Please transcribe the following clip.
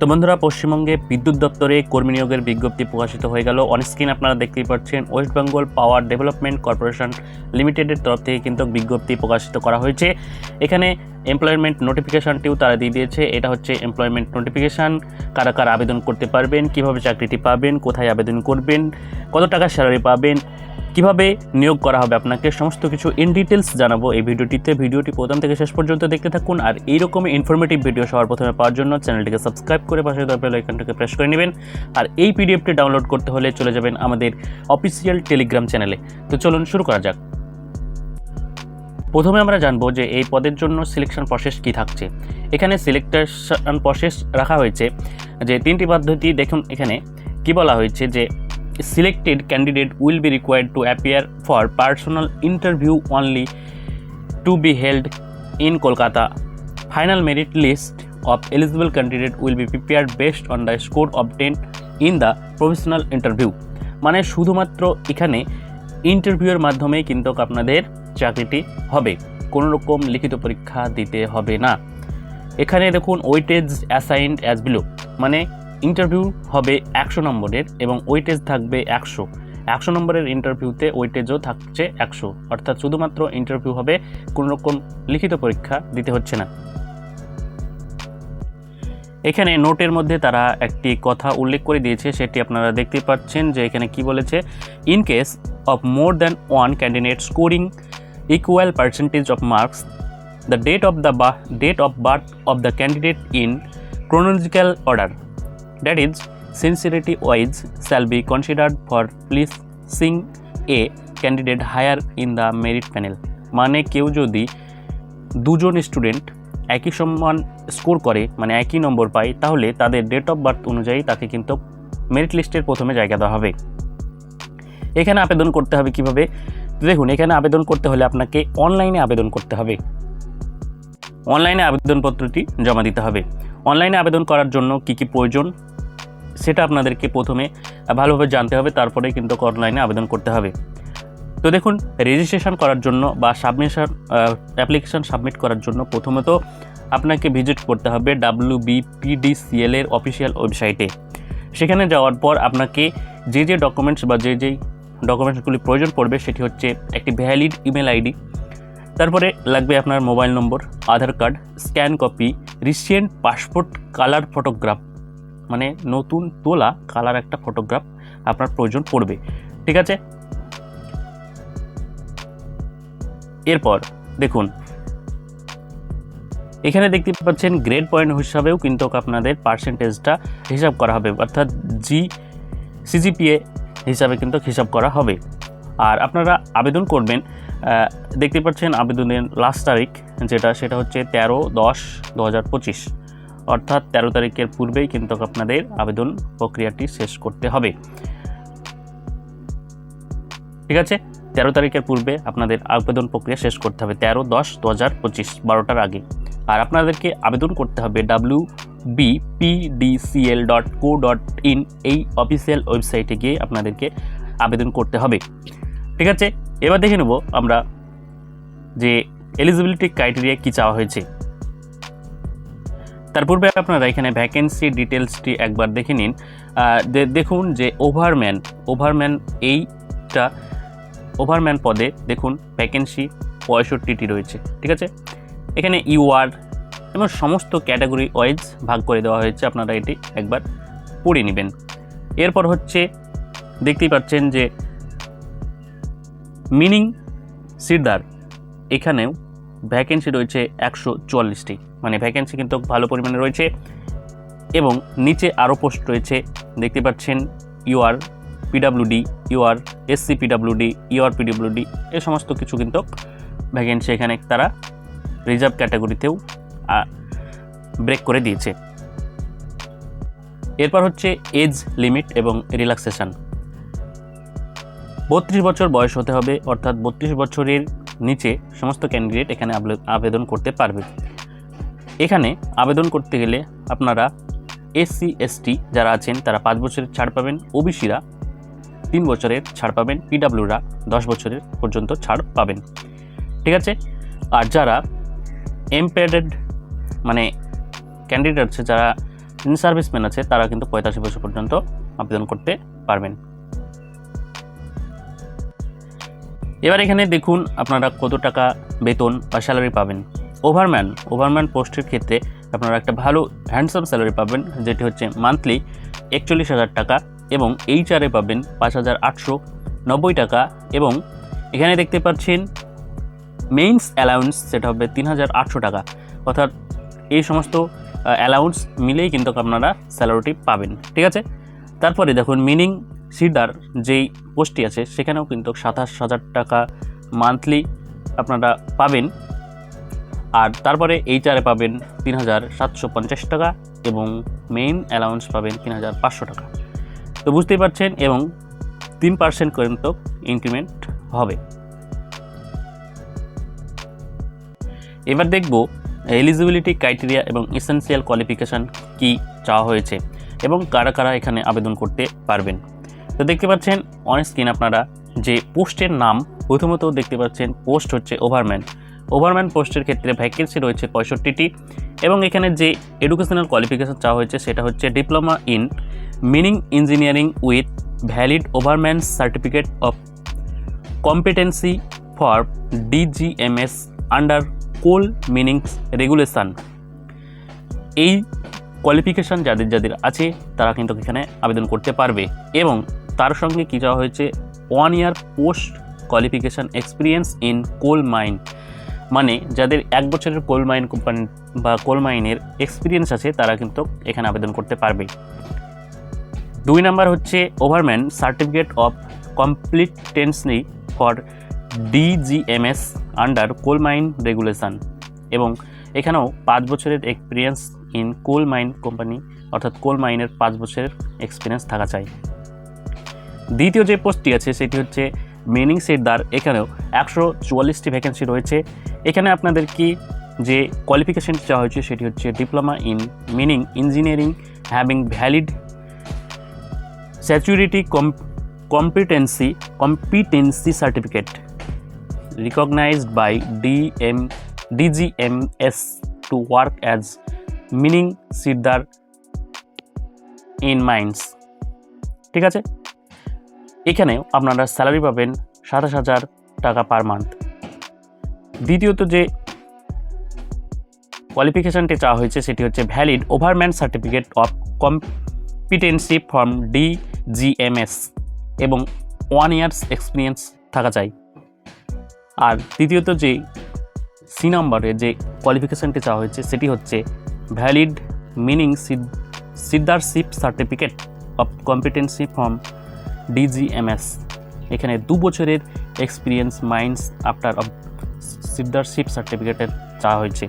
তো বন্ধুরা, পশ্চিমবঙ্গে বিদ্যুৎ দপ্তরে কর্মী নিয়োগের বিজ্ঞপ্তি প্রকাশিত হয়ে গেল। অন স্ক্রিন আপনারা দেখতেই পাচ্ছেন West Bengal Power Development Corporation লিমিটেডের তরফ থেকে কিন্তু বিজ্ঞপ্তি প্রকাশিত করা হয়েছে। এখানে এমপ্লয়মেন্ট নোটিফিকেশনটিও তারা দিয়ে দিয়েছে। এটা হচ্ছে এমপ্লয়মেন্ট নোটিফিকেশান কারা কারা আবেদন করতে পারবেন, কীভাবে চাকরিটি পাবেন, কোথায় আবেদন করবেন, কত টাকা স্যালারি পাবেন কীভাবে নিয়োগ করা হবে আপনাকে সমস্ত কিছু ইন ডিটেলস জানাব এই ভিডিওটিতে। ভিডিওটি প্রথম থেকে শেষ পর্যন্ত দেখতে থাকুন আর এইরকমই ইনফরমেটিভ ভিডিও সবার প্রথমে পাওয়ার জন্য চ্যানেলটিকে সাবস্ক্রাইব করে পাশে বেল আইকনটাকে প্রেস করে নেবেন। আর এই পিডিএফটি ডাউনলোড করতে হলে চলে যাবেন আমাদের অফিসিয়াল টেলিগ্রাম চ্যানেলে তো চলুন শুরু করা যাক। প্রথমে আমরা জানব যে এই পদের জন্য সিলেকশন প্রসেস কি থাকছে। এখানে সিলেকশন প্রসেস রাখা হয়েছে যে তিনটি পদ্ধতি দেখুন এখানে। কি বলা হয়েছে যে selected candidate will be required to appear for personal interview only to be held in Kolkata. Final merit list of eligible candidate will be prepared based on the score obtained in the professional interview. মানে শুধুমাত্র এখানে ইন্টারভিউয়ের মাধ্যমেই কিন্তু আপনাদের চাকরিটি হবে কোনো রকম লিখিত পরীক্ষা দিতে হবে না এখানে দেখুন ওয়েটেজ অ্যাসাইন্ড অ্যাজ বিলো মানে ইন্টারভিউ হবে একশো নম্বরের এবং ওয়েটেজ থাকবে একশো। একশো নম্বরের ইন্টারভিউতে ওয়েটেজও থাকছে একশো। অর্থাৎ শুধুমাত্র ইন্টারভিউ হবে, কোনো রকম লিখিত পরীক্ষা দিতে হচ্ছে না। এখানে নোটের মধ্যে তারা একটি কথা উল্লেখ করে দিয়েছে, সেটি আপনারা দেখতে পাচ্ছেন যে এখানে কি বলেছে in case of more than one candidate scoring equal percentage of marks the date of the date of birth of the candidate in chronological order. That is, sincerity wise shall be considered for placing a candidate higher in the merit panel. মানে কেউ যদি দুজন student একই সমান score করে মানে একই নম্বর পায়, তাহলে তাদের ডেট অফ বার্থ অনুযায়ী তাকে কিন্তু মেরিট লিস্টের প্রথমে জায়গা দেওয়া হবে। এখানে আবেদন করতে হবে কীভাবে? দেখুন, এখানে আবেদন করতে হলে আপনাকে অনলাইনে আবেদন করতে হবে। অনলাইনে আবেদনপত্রটি জমা দিতে হবে। অনলাইনে আবেদন করার জন্য কি কি প্রয়োজন সেটা আপনাদেরকে প্রথমে ভালোভাবে জানতে হবে, তারপরে কিন্তু অনলাইনে আবেদন করতে হবে। তো দেখুন রেজিস্ট্রেশন করার জন্য বা সাবমিশন অ্যাপ্লিকেশন সাবমিট করার জন্য প্রথমত আপনাকে ভিজিট করতে হবে ডাব্লিউ বিপিডিসিএল এর অফিসিয়াল ওয়েবসাইটে সেখানে যাওয়ার পর আপনাকে যে যে ডকুমেন্টস বা যে যেই ডকুমেন্টসগুলি প্রয়োজন পড়বে, সেটি হচ্ছে একটি ভ্যালিড ইমেল আইডি তারপরে লাগবে আপনার mobile number, Aadhaar card, scan copy, recent passport, colour photograph মানে নতুন তোলা কালার একটা ফটোগ্রাফ আপনার প্রয়োজন পড়বে। ঠিক আছে? এরপর দেখুন, এখানে দেখতে পাচ্ছেন গ্রেড পয়েন্ট হিসাবেও কিন্তু আপনাদের পার্সেন্টেজটা হিসাব করা হবে, অর্থাৎ জি সিজিপিএ হিসাবে কিন্তু হিসাব করা হবে। আর আপনারা আবেদন করবেন দেখতে পাচ্ছেন আবেদনের লাস্ট তারিখ, যেটা সেটা হচ্ছে তেরো দশ দু হাজার পঁচিশ। অর্থাৎ তেরো তারিখের পূর্বেই কিন্তু আপনাদের আবেদন প্রক্রিয়াটি শেষ করতে হবে। ঠিক আছে? তেরো তারিখের পূর্বে আপনাদের আবেদন প্রক্রিয়া শেষ করতে হবে, তেরো দশ দু হাজার পঁচিশ, বারোটার আগে। আর আপনাদেরকে আবেদন করতে হবে W BPDCL dot co dot in এই অফিসিয়াল ওয়েবসাইটে গিয়ে আপনাদেরকে আবেদন করতে হবে। ঠিক আছে? এবার দেখে নেব আমরা যে এলিজিবিলিটি ক্রাইটেরিয়া কী চাওয়া হয়েছে। তার পূর্বে আপনারা এখানে ভ্যাকেন্সি ডিটেলসটি একবার দেখে নিন। দেখুন যে ওভারম্যান ওভারম্যান এইটা ওভারম্যান পদে দেখুন ভ্যাকেন্সি পঁয়ষট্টিটি রয়েছে, ঠিক আছে? এখানে ইউআর এবং সমস্ত ক্যাটাগরি ওয়াইজ ভাগ করে দেওয়া হয়েছে, আপনারা এটি একবার পড়ে নেবেন। এরপর হচ্ছে দেখতেই পাচ্ছেন যে মিনিং সিরদার। এখানেও ভ্যাকেন্সি রয়েছে একশো চুয়াল্লিশটি। মানে ভ্যাকেন্সি কিন্তু ভালো পরিমাণে রয়েছে এবং নিচে আরও পোস্ট রয়েছে। দেখতে পাচ্ছেন UR PWD UR SC PWD UR PWD এ সমস্ত কিছু কিন্তু ভ্যাকেন্সি এখানে তারা রিজার্ভ ক্যাটাগরিতেও ব্রেক করে দিয়েছে। এরপর হচ্ছে এজ লিমিট এবং রিল্যাক্সেশন বত্রিশ বছর বয়স হতে হবে, অর্থাৎ বত্রিশ বছরের নিচে সমস্ত ক্যান্ডিডেট এখানে আবেদন- করতে পারবে। এখানে আবেদন করতে গেলে আপনারা এসসি এসটি যারা আছেন, তারা পাঁচ বছরের ছাড় পাবেন। ওবিসিরা তিন বছরের ছাড় পাবেন। পিডাব্লিউরা দশ বছরের পর্যন্ত ছাড় পাবেন। ঠিক আছে? আর যারা এমপেডেড মানে ক্যান্ডিডেট আছে, যারা যিনি সার্ভিসম্যান আছে, তারা কিন্তু পঁয়তাল্লিশ বছর পর্যন্ত আবেদন করতে পারবেন। এবার এখানে দেখুন আপনারা কত টাকা বেতন বা স্যালারি পাবেন। ওভারম্যান ওভারম্যান পোস্টের ক্ষেত্রে আপনারা একটা ভালো হ্যান্ডসাম স্যালারি পাবেন, যেটি হচ্ছে মান্থলি একচল্লিশ হাজার টাকা এবং এইচআরে পাবেন পাঁচ হাজার আটশো নব্বই টাকা এবং এখানে দেখতে পাচ্ছেন মেইনস অ্যালাউন্স সেটা হবে তিন হাজার আটশো টাকা। অর্থাৎ এই সমস্ত অ্যালাউন্স মিলেই কিন্তু আপনারা স্যালারিটি পাবেন, ঠিক আছে? তারপরে দেখুন মিনিং সিডার যেই পোস্টটি আছে, সেখানেও কিন্তু সাতাশ হাজার টাকা মান্থলি আপনারা পাবেন। আর তারপরে এইচআরে পাবেন তিন হাজার সাতশো পঞ্চাশ টাকা এবং মেইন অ্যালাউন্স পাবেন তিন হাজার পাঁচশো টাকা। তো বুঝতেই পারছেন এবং তিন পার্সেন্ট পর্যন্ত ইনক্রিমেন্ট হবে। এবার দেখব এলিজিবিলিটি ক্রাইটেরিয়া এবং এসেন্সিয়াল কোয়ালিফিকেশান কি চাওয়া হয়েছে এবং কারা কারা এখানে আবেদন করতে পারবেন। তো দেখতে পাচ্ছেন অন স্ক্রিন আপনারা যে পোস্টের নাম, প্রথমত দেখতে পাচ্ছেন পোস্ট হচ্ছে ওভারম্যান ওভারম্যান পোস্টের ক্ষেত্রে ভ্যাকেন্সি রয়েছে পঁয়ষট্টিটি এবং এখানে যে এডুকেশনাল কোয়ালিফিকেশান চাওয়া হয়েছে, সেটা হচ্ছে diploma in mining engineering with valid overman certificate of competency for DGMS under coal mines regulation এই কোয়ালিফিকেশান যাদের যাদের আছে, তারা কিন্তু এখানে আবেদন করতে পারবে এবং তার সঙ্গে কী চাওয়া হয়েছে? One year post qualification experience in coal mine মানে যাদের এক বছরের কোল মাইন কোম্পানি বা কোল মাইনের এক্সপিরিয়েন্স আছে, তারা কিন্তু এখানে আবেদন করতে পারবে। দুই নাম্বার হচ্ছে overman certificate of competency for DGMS under coal mine regulation এবং এখানেও পাঁচ বছরের experience in coal mine company অর্থাৎ কোল মাইনের পাঁচ বছরের এক্সপিরিয়েন্স থাকা চাই। দ্বিতীয় যে পোস্টটি আছে, সেটি হচ্ছে মিনিং সেটদার এখানেও একশো চুয়াল্লিশটি ভ্যাকেন্সি রয়েছে। এখানে আপনাদের কি যে কোয়ালিফিকেশন চাওয়া হয়েছে, সেটি হচ্ছে diploma in mining engineering having valid স্যাচুরিটি কম competency competency certificate recognized by DM DGMS to work as meaning siddhar in mines ঠিক আছে? এখানেও আপনারা স্যালারি পাবেন সাতাশ হাজার টাকা পার মান্থ। দ্বিতীয়ত যে কোয়ালিফিকেশানটি চাওয়া হয়েছে, সেটি হচ্ছে valid overman certificate of competency from DGMS এবং ওয়ান ইয়ার্স এক্সপিরিয়েন্স থাকা চাই। আর তৃতীয়ত যে সি নম্বরে যে কোয়ালিফিকেশানটি চাওয়া হয়েছে, সেটি হচ্ছে valid mining sirdarship certificate of competency from DGMS এখানে দু বছরের experience mines after of sirdarship সার্টিফিকেটের চাওয়া হয়েছে।